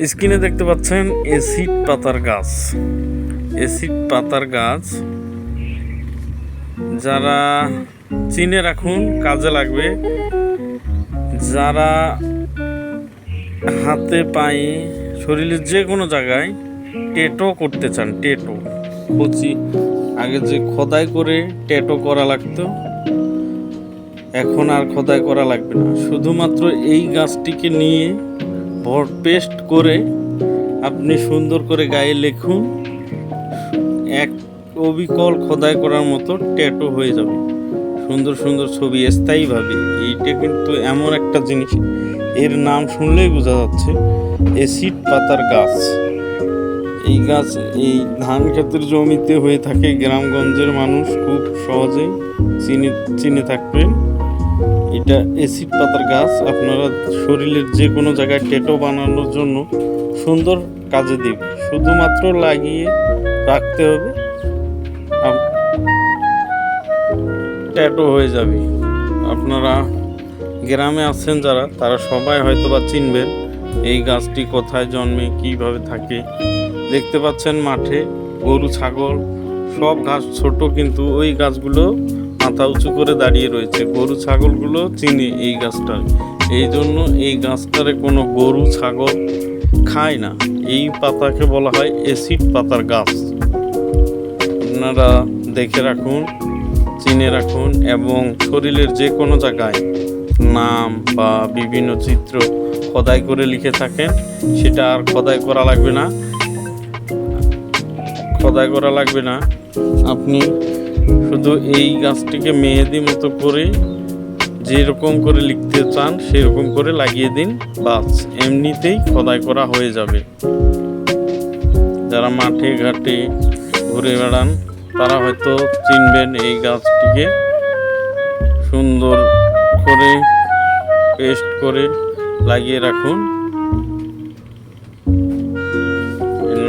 স্ক্রিনে দেখতে পাচ্ছেন এসিড পাতার গাছ। এসিড পাতার গাছ যারা চিনে রাখুন, কাজে লাগবে। যারা হাতে, পায়ে, শরীরের যে কোনো জায়গায় টেটো করতে চান, টেটো, কচি, আগে যে খোদাই করে টেটো করা লাগতো, এখন আর খোদাই করা লাগবে না। শুধুমাত্র এই গাছটিকে নিয়ে ভর পেস্ট করে আপনি সুন্দর করে গায়ে লিখুন। এক অবিকল খোদাই করার মতো ট্যাটু হয়ে যাবে। সুন্দর সুন্দর ছবি, স্থায়ীভাবে। এইটা কিন্তু এমন একটা জিনিস, এর নাম শুনলেই বোঝা যাচ্ছে এসিড পাতার গাছ। এই গাছ, এই ধান ক্ষেতের জমিতে হয়ে থাকে গ্রামগঞ্জের মানুষ খুব সহজেই চিনে চিনে থাকবেন। এটা এসিড পাতার গাছ। আপনারা শরীরের যে কোনো জায়গায় টেটো বানানোর জন্য সুন্দর কাজে দিবে। শুধুমাত্র লাগিয়ে রাখতে হবে। ট্যাটো হয়ে যাবে। আপনারা গ্রামে আছেন যারা, তারা সবাই হয়তো বা চিনবেন এই গাছটি কোথায় জন্মে, কীভাবে থাকে। দেখতে পাচ্ছেন মাঠে গরু, ছাগল, সব ঘাস ছোট, কিন্তু ওই গাছগুলো মাথা উঁচু করে দাঁড়িয়ে রয়েছে। গরু, ছাগলগুলো চিনে এই গাছটা এই জন্য এই গাছটারে কোনো গরু, ছাগল খায় না। এই পাতাকে বলা হয় অ্যাসিড পাতার গাছ। আপনারা দেখে রাখুন, চিনে রাখুন এবং শরীরের যে কোনো জায়গায় নাম বা বিভিন্ন চিত্র খোদাই করে লিখে থাকেন। সেটা আর খোদাই করা লাগবে না। খোদাই করা লাগবে না। আপনি শুধু এই গাছটিকে মেহেদি মতো করে যেরকম করে লিখতে চান, সেরকম করে লাগিয়ে দিন। বাস, এমনিতেই খোদাই করা হয়ে যাবে। যারা মাঠে, ঘাটে ঘুরে বেড়ান, তারা হয়তো চিনবেন এই গাছটিকে সুন্দর করে পেস্ট করে লাগিয়ে রাখুন।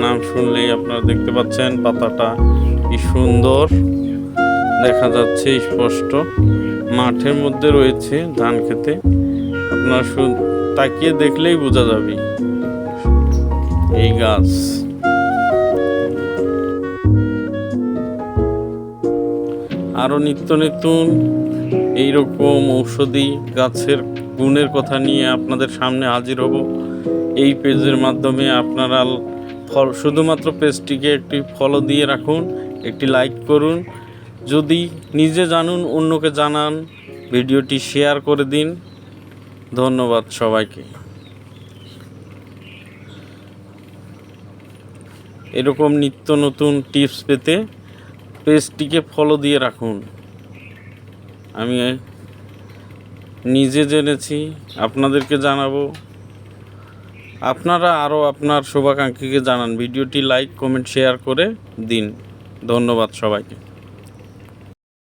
নাম শুনলেই আপনারা দেখতে পাচ্ছেন পাতাটা কি সুন্দর। দেখা যাচ্ছে স্পষ্ট। মাঠের মধ্যে রয়েছে ধান খেতে। আপনার তাকিয়ে দেখলেই বোঝা যাবে। এই গাছ। আরও নিত্য নতুন এইরকম ঔষধি গাছের গুণের কথা নিয়ে আপনাদের সামনে হাজির হব। এই পেজের মাধ্যমে আপনারা ফল, শুধুমাত্র পেজটিকে একটি ফলো দিয়ে রাখুন, একটি লাইক করুন যদি নিজে জানুন, অন্যকে জানান, ভিডিওটি শেয়ার করে দিন। ধন্যবাদ সবাইকে। এরকম নিত্য নতুন টিপস পেতে পেজটিকে ফলো দিয়ে রাখুন। আমি নিজে জেনেছি, আপনাদেরকে জানাব। আপনারা আরও আপনার শুভাকাঙ্ক্ষীকে জানান, ভিডিওটি লাইক কমেন্ট শেয়ার করে দিন। ধন্যবাদ সবাইকে।